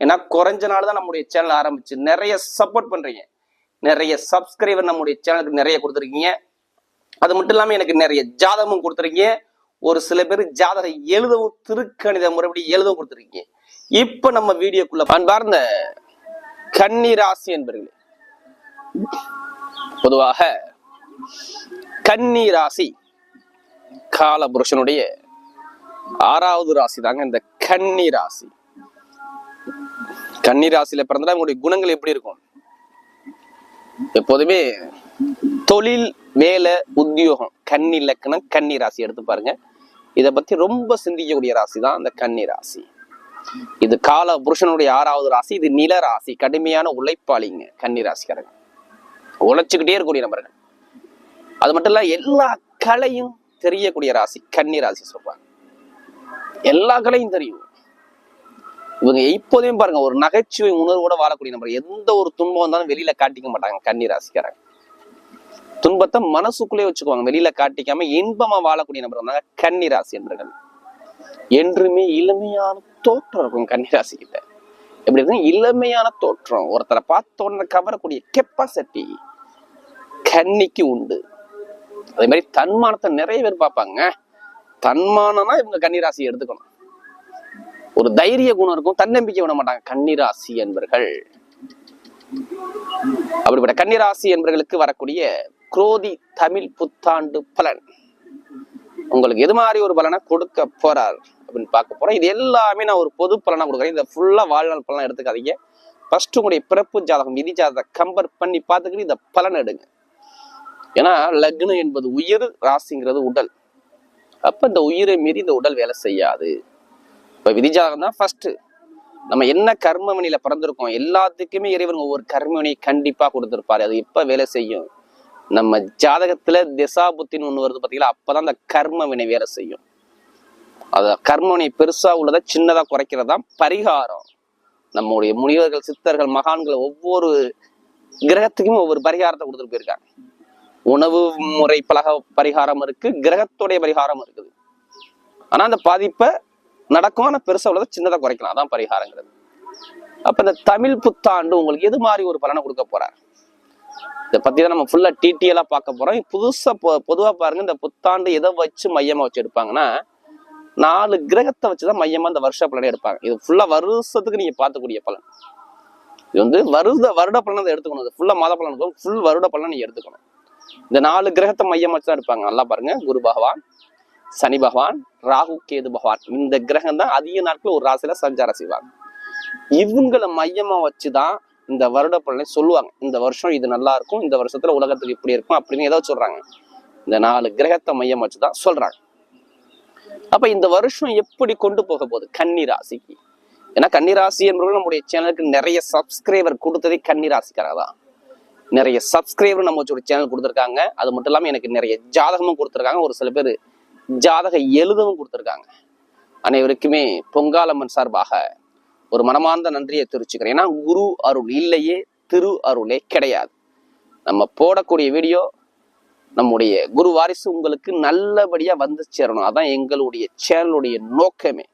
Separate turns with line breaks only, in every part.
ஏன்னா குறைஞ்ச நாள் தான் நம்முடைய சேனல் ஆரம்பிச்சு. நிறைய சப்போர்ட் பண்றீங்க. நிறைய சப்ஸ்கிரைபர் நம்முடைய சேனலுக்கு நிறைய கொடுத்துருக்கீங்க. அது மட்டும் இல்லாமல் எனக்கு நிறைய ஜாதகமும் கொடுத்துருக்கீங்க. ஒரு சில பேர் ஜாதகம் எழுதவும் திருக்கணித முறைப்படி எழுதவும் கொடுத்துருக்கீங்க. இப்போ நம்ம வீடியோக்குள்ள அன்பார்ந்த கன்னி ராசி என்பர்களே. பொதுவாக கன்னி ராசி கால புருஷனுடைய ஆறாவது ராசி தாங்க இந்த கன்னி ராசி கன்னி ராசியில பிறந்தா உங்களுடைய குணங்கள் எப்படி இருக்கும்? எப்போதுமே தொழில் வேலை உத்தியோகம் கன்னி இலக்கணம் கன்னி ராசி எடுத்து பாருங்க. இதை பத்தி ரொம்ப சிந்திக்கக்கூடிய ராசி தான் அந்த கன்னி ராசி. இது கால புருஷனுடைய ஆறாவது ராசி இது நில ராசி கடுமையான உழைப்பாளிங்க கன்னி ராசிக்காரங்க. உழைச்சுக்கிட்டே இருக்கக்கூடிய நபர்கள். அது மட்டும் இல்ல எல்லா கலையும் தெரியக்கூடிய ராசி கன்னி ராசி சொல்றாங்க. எல்லா கலையும் தெரியும். இவங்க இப்போதையும் பாருங்க ஒரு நகைச்சுவை உணர்வோட வாழக்கூடிய நம்பர் எந்த ஒரு துன்பம் வந்தாலும் வெளியில காட்டிக்க மாட்டாங்க கன்னி ராசிக்காரங்க. துன்பத்தை மனசுக்குள்ளே வச்சுக்குவாங்க வெளியில காட்டிக்காம இன்பமா வாழக்கூடிய நபர் வந்தாங்க கன்னி ராசி என்பர்கள். என்றுமே இளமையான தோற்றம் இருக்கும் கன்னிராசி கிட்ட. எப்படி இருக்கும் இளமையான தோற்றம். ஒருத்தரை பார்த்த உடனே கவரக்கூடிய கெப்பாசிட்டி கன்னிக்கு உண்டு. அதே மாதிரி தன்மானத்தை நிறைய பேர் பார்ப்பாங்க. தன்மானம்னா இவங்க கன்னிராசி எடுத்துக்கணும். ஒரு தைரிய குணம் இருக்கும் தன்னம்பிக்கை விட மாட்டாங்க. கன்னிராசி என்பர்கள். அப்படிப்பட்ட கன்னிராசி என்பர்களுக்கு வரக்கூடிய குரோதி தமிழ் புத்தாண்டு பலன். உங்களுக்கு எது மாதிரி ஒரு பலனை கொடுக்க போறார் அப்படின்னு பார்க்க போறேன் இது எல்லாமே நான் ஒரு பொது பலனா கொடுக்குறேன். இதை ஃபுல்லா வாழ்நாள் பலனா எடுத்துக்காதீங்க. ஃபர்ஸ்ட் உங்களுடைய பிறப்பு ஜாதகம் விதி ஜாதகத்தை கம்பேர் பண்ணி பார்த்துக்கிட்டு இந்த பலன் எடுங்க. ஏன்னா லக்னம் என்பது உயிர் ராசிங்கிறது உடல். அப்ப இந்த உயிரை மீறி இந்த உடல் வேலை செய்யாது. இப்போ விதிஜாதகம் தான் ஃபர்ஸ்ட் நம்ம என்ன கர்மவினையில பிறந்திருக்கோம் எல்லாத்துக்குமே இறைவன் ஒவ்வொரு கர்மவினையை கண்டிப்பா கொடுத்துருப்பாரு. அது எப்ப வேலை செய்யும்? நம்ம ஜாதகத்துல திசா புத்தின்னு ஒண்ணு வருது பாத்தீங்களா? அப்பதான் அந்த கர்மவினை வேலை செய்யும். அது கர்மவினை பெருசா உள்ளதை சின்னதா குறைக்கிறதா பரிகாரம். நம்முடைய முனிவர்கள் சித்தர்கள் மகான்கள் ஒவ்வொரு கிரகத்துக்குமே ஒவ்வொரு பரிகாரத்தை கொடுத்துட்டு போயிருக்காங்க. உணவு முறை பலக பரிகாரம் இருக்கு கிரகத்துடைய பரிகாரம் இருக்குது. ஆனா அந்த பாதிப்பை நடக்கும் பெருசா உள்ளதை சின்னதா குறைக்கலாம். அதான் பரிகாரங்கிறது. அப்ப இந்த தமிழ் புத்தாண்டு உங்களுக்கு எது மாதிரி ஒரு பலனை கொடுக்க போறார்? இதை பத்தி தான் நம்ம ஃபுல்லா டீட்டெயிலா பார்க்க போறோம். புதுசா பொ- பொதுவா பாருங்க இந்த புத்தாண்டு எதை வச்சு மையமா வச்சு எடுப்பாங்கன்னா நாலு கிரகத்தை வச்சுதான் மையமா இந்த வருஷ பலனை எடுப்பாங்க. இது ஃபுல்லா வருஷத்துக்கு நீங்க பார்க்கக்கூடிய பலன். இது வந்து வருட வருட பலனை எடுத்துக்கணும். இது ஃபுல்லா மாத பலன் ஃபுல் வருட பலனை நீ எடுத்துக்கணும். இந்த நாலு கிரகத்தை மையம் தான் எடுப்பாங்க. நல்லா பாருங்க. குரு பகவான் சனி பகவான் ராகு கேது பகவான் இந்த கிரகம் தான் அதிக நாட்கள் ஒரு ராசியில சஞ்சாரம் செய்வாங்க. இவங்களை மையமா வச்சுதான் இந்த வருட பலனை சொல்லுவாங்க. இந்த வருஷம் இது நல்லா இருக்கும் இந்த வருஷத்துல உலகத்துக்கு இப்படி இருக்கும் அப்படின்னு ஏதோ சொல்றாங்க. இந்த நாலு கிரகத்தை மையம் வச்சுதான் சொல்றாங்க. அப்ப இந்த வருஷம் எப்படி கொண்டு போக போகுது? கன்னி ராசிக்கு. ஏன்னா கன்னி ராசி என்பவர்கள் நம்முடைய சேனலுக்கு நிறைய சப்ஸ்கிரைபர் கொடுத்ததே கன்னி ராசிக்காரங்க தான். நிறைய சப்ஸ்கிரைபர் நம்ம ஒரு சேனல் கொடுத்துருக்காங்க. அது மட்டும் இல்லாம எனக்கு நிறைய ஜாதகமும் கொடுத்துருக்காங்க. ஒரு சில பேர் ஜாதக எழுதவும் கொடுத்துருக்காங்க. அனைவருக்குமே பொங்காலம்மன் சார்பாக ஒரு மனமார்ந்த நன்றியை தெரிவிச்சுக்கிறேன். ஏன்னா குரு அருள் இல்லையே திரு அருளே கிடையாது. நம்ம போடக்கூடிய வீடியோ நம்முடைய குரு வாரிசு உங்களுக்கு நல்லபடியாக வந்து சேரணும். அதான் எங்களுடைய சேனலுடைய நோக்கமே.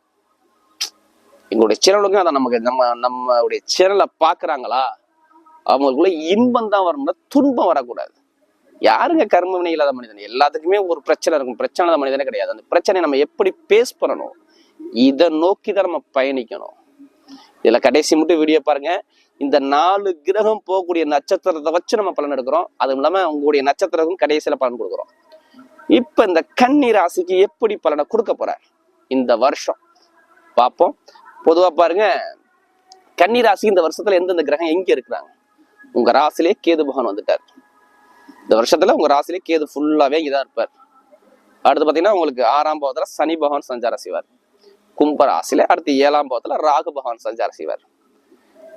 எங்களுடைய சேனலுக்கு அதை நமக்கு நம்ம நம்மளுடைய சேனலை பார்க்குறாங்களா? அவங்களுக்குள்ள இன்பம் தான் வரணும் துன்பம் வரக்கூடாது. யாருங்க கர்ம வினை இல்லாத மனிதன்? எல்லாத்துக்குமே ஒரு பிரச்சனை இருக்கும். பிரச்சனை இல்லாத மனிதனே கிடையாது. அந்த பிரச்சனையை நம்ம எப்படி பேஸ் பண்ணணும்? இதை நோக்கி தான் நம்ம பயணிக்கணும். இதுல கடைசி மட்டும் வீடியோ பாருங்க. இந்த நாலு கிரகம் போகக்கூடிய நட்சத்திரத்தை வச்சு நம்ம பலன் எடுக்கிறோம். அதுவும் இல்லாம உங்களுடைய நட்சத்திரத்துக்கும் கடைசியில பலன் கொடுக்குறோம். இப்ப இந்த கன்னி ராசிக்கு எப்படி பலனை கொடுக்க போறார்? இந்த வருஷம். பார்ப்போம். பொதுவா பாருங்க. கன்னி ராசி இந்த வருஷத்துல எந்தெந்த கிரகம் எங்க இருக்கிறாங்க? உங்க ராசிலே கேது பகவான் வந்துட்டார். இந்த வருஷத்துல உங்க ராசிலே கேது ஃபுல்லாவே இங்கதான் இருப்பார். அடுத்து பாத்தீங்கன்னா உங்களுக்கு ஆறாம் பாவத்துல சனி பகவான் சஞ்சாரம் செய்வார். கும்ப ராசியில அடுத்து ஏழாம் பாவத்துல ராகு பகவான் சஞ்சாரம் செய்வார்.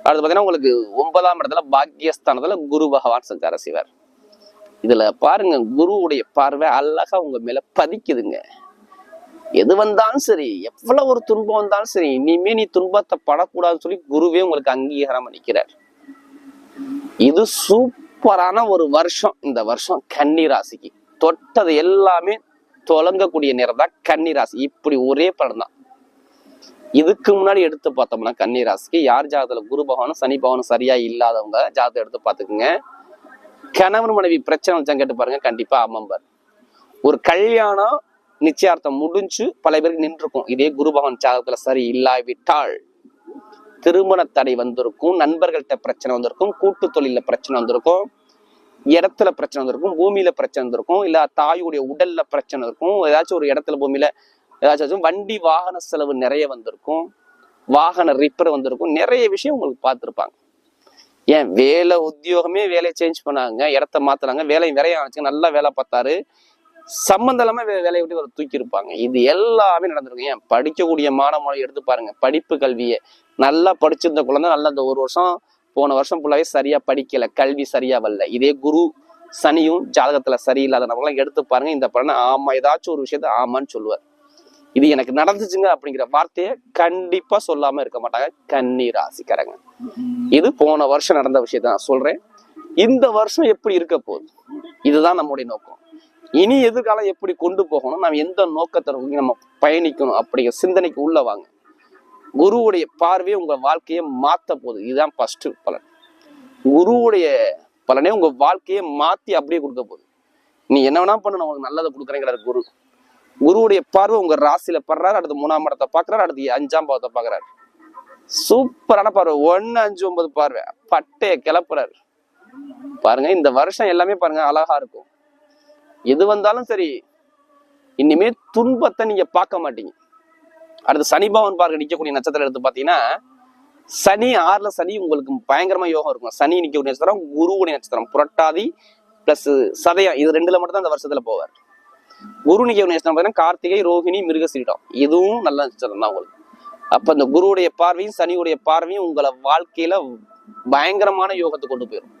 அடுத்து பாத்தீங்கன்னா உங்களுக்கு ஒன்பதாம் இடத்துல பாக்கியஸ்தானத்துல குரு பகவான் சஞ்சாரம் செய்வார். இதுல பாருங்க குருவுடைய பார்வை அழகா உங்க மேல பதிக்குதுங்க. எது வந்தாலும் சரி எவ்வளவு ஒரு துன்பம் வந்தாலும் சரி இனிமே நீ துன்பத்தை படக்கூடாதுன்னு சொல்லி குருவே உங்களுக்கு அங்கீகாரம் அளிக்கிறார். இது சூப்பரான ஒரு வருஷம் இந்த வருஷம் கன்னி ராசிக்கு தொட்டது எல்லாமே தொலங்கக்கூடிய நேரம் தான் கன்னி ராசி இப்படி ஒரே படம் தான். இதுக்கு முன்னாடி எடுத்து பார்த்தோம்னா கன்னி ராசிக்கு யார் ஜாதகத்துல குரு பகவானும் சனி பகவானும் சரியா இல்லாதவங்க ஜாதகம் எடுத்து பார்த்துக்குங்க. கணவன் மனைவி பிரச்சனை வச்சா கேட்டு பாருங்க கண்டிப்பா அம்மம்பர் ஒரு கல்யாணம் நிச்சயார்த்தம் முடிஞ்சு பல பேருக்கு நின்றுருக்கும். இதே குரு பகவான் ஜாதகத்துல சரி இல்லாவிட்டால் திருமண தடை வந்திருக்கும் நண்பர்கள்ட்ட பிரச்சனை வந்திருக்கும் கூட்டு தொழில பிரச்சனை வந்திருக்கும் இடத்துல பிரச்சனை வந்திருக்கும் பூமியில பிரச்சனை வந்திருக்கும் இல்ல தாயுடைய உடல்ல பிரச்சனை இருக்கும் ஏதாச்சும் ஒரு இடத்துல பூமியில ஏதாச்சும் வண்டி வாகன செலவு நிறைய வந்திருக்கும் வாகன ரிப்பேர் வந்திருக்கும் நிறைய விஷயம் உங்களுக்கு பார்த்துருப்பாங்க. ஏன்? வேலை உத்தியோகமே வேலையை சேஞ்ச் பண்ணாங்க இடத்த மாத்துறாங்க வேலையும் விரைய ஆச்சு நல்லா வேலை பார்த்தாரு. சம்மந்தம் வே- வேலையை விட்டு ஒரு தூக்கி இருப்பாங்க இது எல்லாமே நடந்திருக்கும். ஏன்? படிக்கக்கூடிய மாணவனை எடுத்து பாருங்க. படிப்பு கல்வியை நல்லா படிச்சிருந்த குழந்தை நல்லா இந்த ஒரு வருஷம் போன வருஷம் ஃபுல்லாவே சரியா படிக்கல. கல்வி சரியா வரல. இதே குரு சனியும் ஜாதகத்துல சரியில்லாத நம்மளாம் எடுத்து பாருங்க. இந்த பலனை ஆமா ஏதாச்சும் ஒரு விஷயத்த ஆமான்னு சொல்லுவார். இது எனக்கு நடந்துச்சுங்க அப்படிங்கிற வார்த்தையை கண்டிப்பா சொல்லாம இருக்க மாட்டாங்க கன்னி ராசிக்காரங்க இது போன வருஷம் நடந்த விஷயத்த நான் சொல்றேன். இந்த வருஷம் எப்படி இருக்க போகுது? இதுதான் நம்முடைய நோக்கம். இனி எதிர்காலம் எப்படி கொண்டு போகணும்? நாம் எந்த நோக்கத்தை நோக்கி நம்ம பயணிக்கணும் அப்படிங்கிற சிந்தனைக்கு உள்ள வாங்க. குருவுடைய பார்வையை உங்கள் வாழ்க்கையை மாற்ற போகுது. இதுதான் ஃபஸ்ட்டு பலன். குருவுடைய பலனே உங்கள் வாழ்க்கையை மாற்றி அப்படியே கொடுக்க போகுது. நீ என்ன வேணா பண்ணு நான் உனக்கு நல்லதை கொடுக்குறேங்கிறாரு குரு. குருவுடைய பார்வை உங்கள் ராசியில படுறாரு. அடுத்து மூணாம் இடத்தை பார்க்குறாரு. அடுத்து அஞ்சாம் பாவத்தை பார்க்குறாரு. சூப்பரான பார்வை. ஒன்னு அஞ்சு ஒன்பது பார்வை. பட்டையை கிளப்புறாரு. பாருங்க இந்த வருஷம் எல்லாமே பாருங்க அழகா இருக்கும். எது வந்தாலும் சரி இனிமே துன்பத்தை நீங்க பார்க்க மாட்டீங்க. அடுத்து சனி பவன் பார்க்க நிற்கக்கூடிய நட்சத்திரம் எடுத்து பார்த்தீங்கன்னா சனி ஆறுல சனி உங்களுக்கு பயங்கரமா யோகம் இருக்கும். சனி நிற்கக்கூடிய நட்சத்திரம் குருவுடைய நட்சத்திரம் புரட்டாதி பிளஸ் சதயம் இது ரெண்டுல மட்டும் தான் இந்த வருஷத்துல போவார். குரு நிக்கக்கூடிய நட்சத்திரம் பார்த்தீங்கன்னா கார்த்திகை ரோஹிணி மிருகசீடம் இதுவும் நல்ல நட்சத்திரம் தான் உங்களுக்கு. அப்ப இந்த குருவுடைய பார்வையும் சனியுடைய பார்வையும் உங்களை வாழ்க்கையில பயங்கரமான யோகத்தை கொண்டு போயிடும்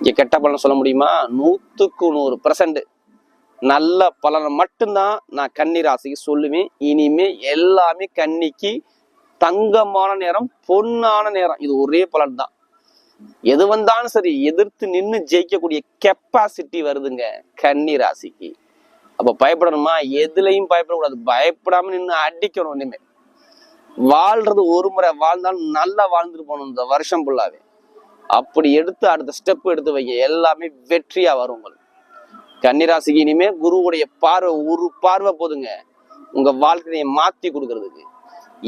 இங்க கெட்ட பலன் சொல்ல முடியுமா? நூத்துக்கு நூறு பர்சன்ட் நல்ல பலனை மட்டும்தான் நான் கன்னி ராசிக்கு சொல்லுவேன். இனிமே எல்லாமே கன்னிக்கு தங்கமான நேரம் பொன்னான நேரம். இது ஒரே பலன் தான். எது வந்தாலும் சரி எதிர்த்து நின்று ஜெயிக்கக்கூடிய கெப்பாசிட்டி வருதுங்க கன்னி ராசிக்கு. அப்ப பயப்படணுமா? எதுலையும் பயப்படக்கூடாது. பயப்படாம நின்று அடிக்கணும் இனிமே. வாழ்றது ஒரு முறை வாழ்ந்தாலும் நல்லா வாழ்ந்துட்டு போகணும் இந்த வருஷம் ஃபுல்லாவே அப்படி எடுத்து அடுத்த ஸ்டெப் எடுத்து வைங்க. எல்லாமே வெற்றியா வரும் உங்களுக்கு. கன்னிராசிக்கு இனிமே குருவுடைய பார்வை ஒரு பார்வை போதுங்க. உங்க வாழ்க்கையை மாத்தி கொடுக்கறதுக்கு.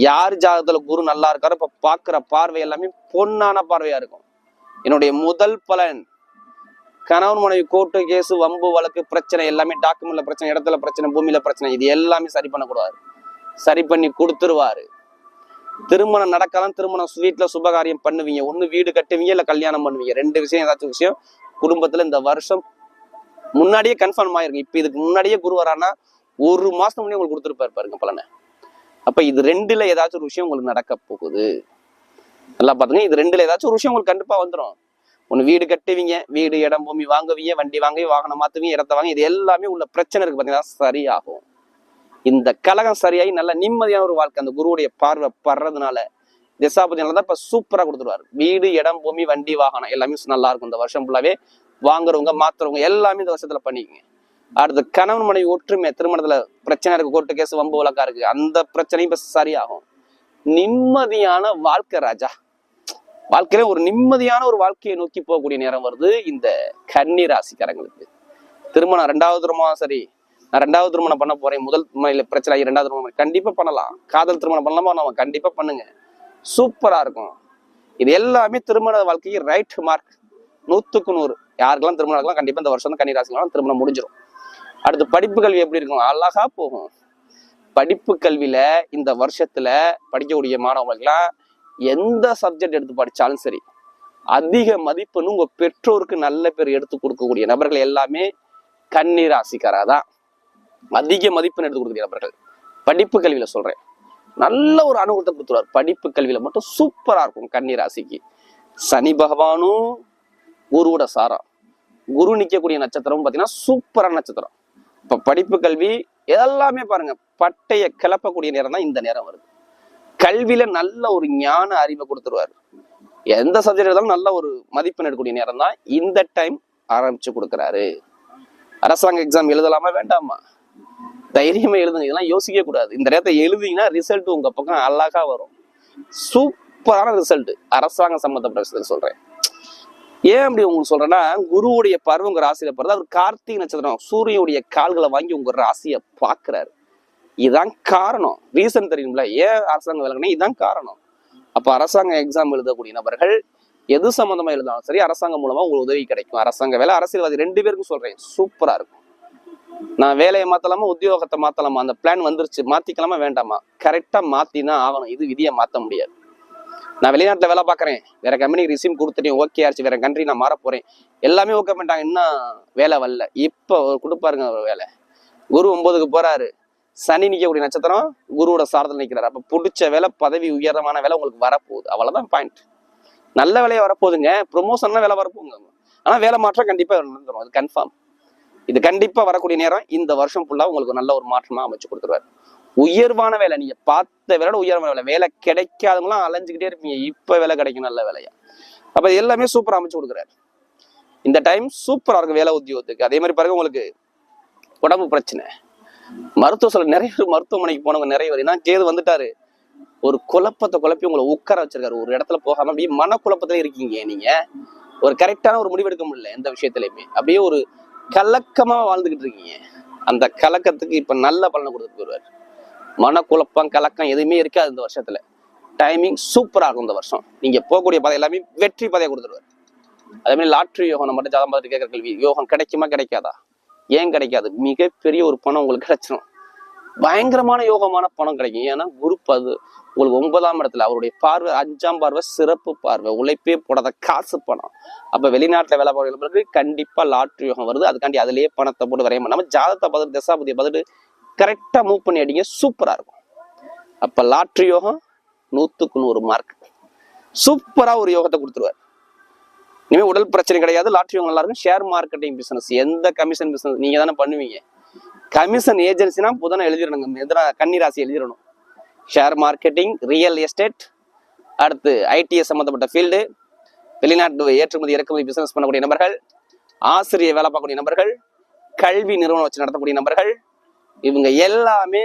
யார் ஜாதகத்துல குரு நல்லா இருக்காரோ இப்ப பாக்குற பார்வை எல்லாமே பொன்னான பார்வையா இருக்கும். என்னுடைய முதல் பலன் கணவன் மனைவி கோர்ட்டு கேஸ் வம்பு வழக்கு பிரச்சனை எல்லாமே டாக்குமெண்ட்ல பிரச்சனை இடத்துல பிரச்சனை பூமியில பிரச்சனை இது எல்லாமே சரி பண்ணக்கூடாது. சரி பண்ணி கொடுத்துருவாரு. திருமணம் நடக்கலாம் திருமணம் வீட்டுல சுபகாரியம் பண்ணுவீங்க. ஒண்ணு வீடு கட்டுவீங்க இல்ல கல்யாணம் பண்ணுவீங்க. ரெண்டு விஷயம் ஏதாச்சும் விஷயம் குடும்பத்துல இந்த வருஷம் முன்னாடியே கன்ஃபார்ம் ஆயிருக்கும் இப்போ இதுக்கு முன்னாடியே குரு வரானா ஒரு மாசம் முன்னே உங்களுக்கு கொடுத்துருப்பாரு பாருங்க பலனை. அப்ப இது ரெண்டுல ஏதாச்சும் ஒரு விஷயம் உங்களுக்கு நடக்க போகுது. நல்லா பாத்துங்க இது ரெண்டுல ஏதாச்சும் ஒரு விஷயம் உங்களுக்கு கண்டிப்பா வந்துடும் ஒண்ணு வீடு கட்டுவீங்க வீடு இடம் பூமி வாங்குவீங்க வண்டி வாங்கி வாகனம் மாற்றுவீங்க இடத்த வாங்க இது எல்லாமே உள்ள பிரச்சனை இருக்கு பாத்தீங்கன்னா சரியாகும். இந்த கலகம் சரியாகி நல்ல நிம்மதியான ஒரு வாழ்க்கை அந்த குருவுடைய பார்வை படுறதுனால திசாபதினால தான் இப்போ சூப்பரா கொடுத்துருவார். வீடு இடம் பூமி வண்டி வாகனம் எல்லாமே நல்லா இருக்கும். இந்த வருஷம் ஃபுல்லாவே வாங்குறவங்க மாத்துறவங்க எல்லாமே இந்த வருஷத்துல பண்ணிக்கங்க. அடுத்து கணவன் மனைவி ஒற்றுமை திருமணத்துல பிரச்சனை இருக்கு கோர்ட்டு கேஸ் வம்பு வழக்கா இருக்கு அந்த பிரச்சனையும் இப்ப சரியாகும். நிம்மதியான வாழ்க்கை ராஜா. வாழ்க்கையில ஒரு நிம்மதியான ஒரு வாழ்க்கையை நோக்கி போகக்கூடிய நேரம் வருது இந்த கன்னி ராசிக்காரங்களுக்கு. திருமணம் ரெண்டாவது திருமணம் சரி நான் ரெண்டாவது திருமணம் பண்ண போறேன் முதல் மனையில பிரச்சனை ஆகி ரெண்டாவது திருமணம் கண்டிப்பா பண்ணலாம். காதல் திருமணம் பண்ணலாமா? நம்ம கண்டிப்பா பண்ணுங்க. சூப்பரா இருக்கும். இது எல்லாமே திருமண வாழ்க்கைக்கு ரைட் மார்க் நூத்துக்கு நூறு. யாருக்கெல்லாம் திருமணம் இருக்கலாம் கண்டிப்பாக இந்த வருஷம் தான் கன்னி ராசிக்கலாம் திருமணம் முடிஞ்சிடும் அடுத்து படிப்பு கல்வி எப்படி இருக்கும்? அழகா போகும். படிப்பு கல்வியில இந்த வருஷத்துல படிக்கக்கூடிய மாணவர்களுக்கெல்லாம் எந்த சப்ஜெக்ட் எடுத்து படித்தாலும் சரி அதிக மதிப்புன்னு உங்க பெற்றோருக்கு நல்ல பேர் எடுத்து கொடுக்கக்கூடிய நபர்கள் எல்லாமே கன்னி ராசிக்காரா தான். அதிக மதிப்பெண் எடுத்து கொடுக்கக்கூடிய நபர்கள். படிப்பு கல்வியில சொல்றேன். நல்ல ஒரு அனுகூலத்தை கொடுத்துருவார். படிப்பு கல்வியில மட்டும் சூப்பரா இருக்கும் கன்னி ராசிக்கு. சனி பகவானும் குருவோட சாரம் குரு நிற்கக்கூடிய நட்சத்திரம் பாத்தீங்கன்னா சூப்பரான நட்சத்திரம். இப்ப படிப்பு கல்வி எல்லாமே பாருங்க பட்டைய கிளப்பக்கூடிய நேரம் தான் இந்த நேரம் வருது. கல்வியில நல்ல ஒரு ஞான அறிவை கொடுத்துருவாரு. எந்த சப்ஜெக்ட் இருந்தாலும் நல்ல ஒரு மதிப்பெண் எடுக்கக்கூடிய நேரம் தான் இந்த டைம் ஆரம்பிச்சு கொடுக்குறாரு. அரசாங்க எக்ஸாம் எழுதலாமா வேண்டாமா? தைரியமா எழுதுங்க இதெல்லாம் யோசிக்க கூடாது. இந்த நேரத்தை எழுதிங்கன்னா ரிசல்ட் உங்க பக்கம் அழகா வரும். சூப்பரான ரிசல்ட் அரசாங்கம் சம்பந்தப்பட்ட விஷயத்துல சொல்றேன். ஏன் அப்படி உங்களுக்கு சொல்றேன்னா குருவுடைய பருவம் உங்க ராசியில பிறகு அவர் கார்த்திகை நட்சத்திரம் சூரியனுடைய கால்களை வாங்கி உங்க ராசியை பாக்குறாரு இதுதான் காரணம். ரீசன் தெரியும்ல. ஏன் அரசாங்கம் விலகினா இதுதான் காரணம். அப்ப அரசாங்க எக்ஸாம் எழுதக்கூடிய நபர்கள் எது சம்பந்தமா எழுதாலும் சரி அரசாங்கம் மூலமா உங்களுக்கு உதவி கிடைக்கும். அரசாங்க வேலை அரசியல்வாதி ரெண்டு பேருக்கும் சொல்றேன். சூப்பரா இருக்கும். நான் வேலையை மாத்தலாமா உத்தியோகத்தை மாத்தலாமா அந்த பிளான் வந்துருச்சு மாத்திக்கலாமா வேண்டாமா? கரெக்டா மாத்தி தான் ஆகணும். இது விதியை மாத்த முடியாது. நான் வெளிநாட்டுல வேலை பார்க்குறேன். வேற கம்பெனிக்கு ரிசீம் கொடுத்துட்டேன். ஓகே ஆச்சு. வேற கண்ட்ரி நான் மாற போறேன். எல்லாமே ஓகே பண்ணிட்டாங்க. இன்னும் வேலை வரல. இப்போ கொடுப்பாருங்க ஒரு வேலை. குரு ஒன்பதுக்கு போறாரு. சனி நிற்கக்கூடிய நட்சத்திரம் குருவோட சாரத்தில் நிக்கிறாரு. அப்ப பிடிச்ச வேலை பதவி உயரமான வேலை உங்களுக்கு வரப்போகுது. அவ்வளவுதான் பாயிண்ட் நல்ல வேலையா வரப்போகுதுங்க. ப்ரொமோஷன்லாம் வேலை வரப்போகுங்க. ஆனா வேலை மாற்றம் கண்டிப்பா நடந்துரும். அது கன்ஃபார்ம் இது கண்டிப்பா வரக்கூடிய நேரம். இந்த வருஷம் ஃபுல்லா உங்களுக்கு நல்ல ஒரு மாற்றமா அமைச்சு கொடுத்துருவாரு. உயர்வான வேலை. நீங்க பார்த்த வேலை உயர்வான வேலை. வேலை கிடைக்காதவங்களாம் அலைஞ்சுக்கிட்டே இருப்பீங்க. இப்ப வேலை கிடைக்கும் நல்ல வேலையா? அப்ப எல்லாமே சூப்பரா அமைச்சு கொடுக்குறாரு. இந்த டைம் சூப்பரா இருக்கும் வேலை உத்தியோகத்துக்கு. அதே மாதிரி பாருங்க உங்களுக்கு உடம்பு பிரச்சனை. மருத்துவ சொல்ல நிறைய பேர் மருத்துவமனைக்கு போனவங்க நிறைய பேர். ஏன்னா கேது வந்துட்டாரு. ஒரு குழப்பத்தை குழப்பி உங்களை உட்கார வச்சிருக்காரு. ஒரு இடத்துல போகாம அப்படியே மனக்குழப்பத்துல இருக்கீங்க நீங்க. ஒரு கரெக்டான ஒரு முடிவு எடுக்க முடியல எந்த விஷயத்துலயுமே. அப்படியே ஒரு கலக்கமா வாழ்ந்துகிட்டு இருக்கீங்க. அந்த கலக்கத்துக்கு இப்ப நல்ல பலனை கொடுத்துட்டு போயிருவாரு மனக்குழப்பம் கலக்கம் எதுவுமே இருக்காது இந்த வருஷத்துல. டைமிங் சூப்பராக இருக்கும் இந்த வருஷம். நீங்க போகக்கூடிய பாதை எல்லாமே வெற்றி பாதையை கொடுத்துருவார். அதே மாதிரி லாட்ரி யோகம் நம்ம மட்டும் ஜாதம் பார்த்து கேட்கற கேள்வி யோகம் கிடைக்குமா கிடைக்காதா? ஏன் கிடைக்காது? மிகப்பெரிய ஒரு பணம் உங்களுக்கு கிடைச்சிடும் பயங்கரமான யோகமான பணம் கிடைக்கும். ஏன்னா குரு அது உங்களுக்கு ஒன்பதாம் இடத்துல அவருடைய பார்வை அஞ்சாம் பார்வை சிறப்பு பார்வை உழைப்பே போடாத காசு பணம். அப்ப வெளிநாட்டுல வேலை பார்க்கறவங்களுக்கு கண்டிப்பா லாட்ரி யோகம் வருது. அதுக்காண்டி அதுலயே பணத்தை போட்டு வரைய நம்ம ஜாதகத்தை பார்த்துட்டு தசாபதியை பார்த்துட்டு கரெக்டாக மூவ் பண்ணி அடிங்க சூப்பராக இருக்கும். அப்போ லாட்ரி யோகம் நூற்றுக்கு நூறு மார்க் சூப்பராக ஒரு யோகத்தை கொடுத்துருவாரு. இனிமேல் உடல் பிரச்சனை கிடையாது லாட்ரி யோகம் நல்லா இருக்கும். ஷேர் மார்க்கெட்டிங் பிஸ்னஸ் எந்த கமிஷன் பிஸ்னஸ் நீங்கள் தானே பண்ணுவீங்க. கமிஷன் ஏஜென்சினா புதனை எழுதிடணுங்க. எதிராக கன்னிராசி எழுதிடணும். ஷேர் மார்க்கெட்டிங் ரியல் எஸ்டேட் அடுத்து ஐடிஎஸ் சம்மந்தப்பட்ட ஃபீல்டு வெளிநாட்டு ஏற்றுமதி இறக்குமதி பிசினஸ் பண்ணக்கூடிய நபர்கள் ஆசிரியர் வேலை பார்க்கக்கூடிய நபர்கள் கல்வி நிறுவனம் வச்சு நடத்தக்கூடிய நபர்கள் இவங்க எல்லாமே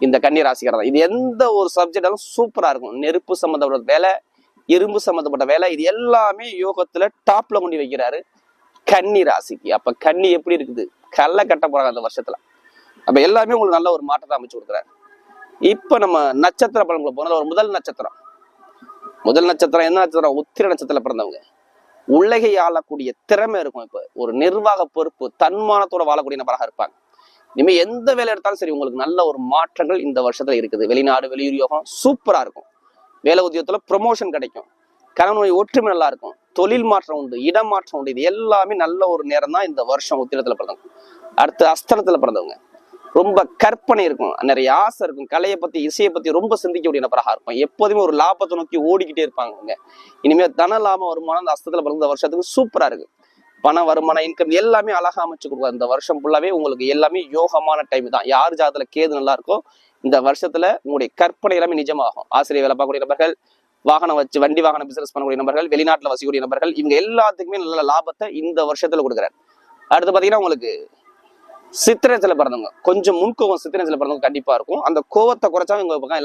இந்த கன்னி ராசிக்காரர் தான். இது எந்த ஒரு சப்ஜெக்டாலும் சூப்பராக இருக்கும். நெருப்பு சம்மந்தப்பட்ட வேலை இரும்பு சம்மந்தப்பட்ட வேலை இது எல்லாமே யோகத்துல டாப்ல கொண்டு வைக்கிறாரு கன்னி ராசிக்கு அப்ப கன்னி எப்படி இருக்குது? கல்ல கட்ட போறாங்க அந்த வருஷத்துல. அப்ப எல்லாமே உங்களுக்கு நல்ல ஒரு மாற்றத்தை அமைச்சு கொடுக்குறாரு. இப்ப நம்ம நட்சத்திர பலன்களை போனது ஒரு முதல் நட்சத்திரம். முதல் நட்சத்திரம் என்ன நட்சத்திரம்? உத்திர நட்சத்திரத்துல பிறந்தவங்க. உலகை ஆளக்கூடிய திறமை இருக்கும் இப்ப. ஒரு நிர்வாக பொறுப்பு தன்மானத்தோட வாழக்கூடிய நபராக இருப்பாங்க. இனிமே எந்த வேலை எடுத்தாலும் சரி உங்களுக்கு நல்ல ஒரு மாற்றங்கள் இந்த வருஷத்துல இருக்குது. வெளிநாடு வெளியூர் யோகம் சூப்பரா இருக்கும். வேலை உத்தியோகத்துல ப்ரொமோஷன் கிடைக்கும். கணவனுடைய ஒற்றுமை நல்லா இருக்கும். தொழில் மாற்றம் உண்டு இடம் மாற்றம் உண்டு. இது எல்லாமே நல்ல ஒரு நேரம் தான் இந்த வருஷம் உத்திரத்துல பிறந்தவங்க. அடுத்து அஸ்தலத்துல பிறந்தவங்க. ரொம்ப கற்பனை இருக்கும். நிறைய ஆசை இருக்கும். கலையை பத்தி இசையை பத்தி ரொம்ப சிந்திக்கக்கூடிய நபராக இருக்கும் எப்போதுமே ஒரு லாபத்தை நோக்கி ஓடிக்கிட்டே இருப்பாங்க அவங்க. இனிமே தன லாப வருமானம் அந்த அஸ்தத்துல பிறந்த வருஷத்துக்கு சூப்பரா இருக்கு. பண வருமானம் இன்கம் எல்லாமே அழகா அமைச்சு கொடுக்கும் இந்த வருஷம் ஃபுல்லாவே உங்களுக்கு எல்லாமே யோகமான டைம் தான். யார் ஜாதத்துல கேது நல்லா இருக்கோ இந்த வருஷத்துல உங்களுடைய கற்பனை எல்லாமே நிஜமாகும். ஆசிரியர் வேலை பார்க்கக்கூடிய நபர்கள் வாகனம் வச்சு வண்டி வாகனம் பிசினஸ் பண்ணக்கூடிய நபர்கள் வெளிநாட்டுல வசிக்கக்கூடிய நபர்கள் இவங்க எல்லாத்துக்குமே நல்ல லாபத்தை இந்த வருஷத்துல கொடுக்குறாரு. அடுத்து பாத்தீங்கன்னா உங்களுக்கு சித்திரத்துல பிறந்தவங்க கொஞ்சம் முன்கோவம் சித்திரத்துல பிறந்தவங்க கண்டிப்பா இருக்கும். அந்த கோவத்தை குறைச்சா இவங்க பக்கம்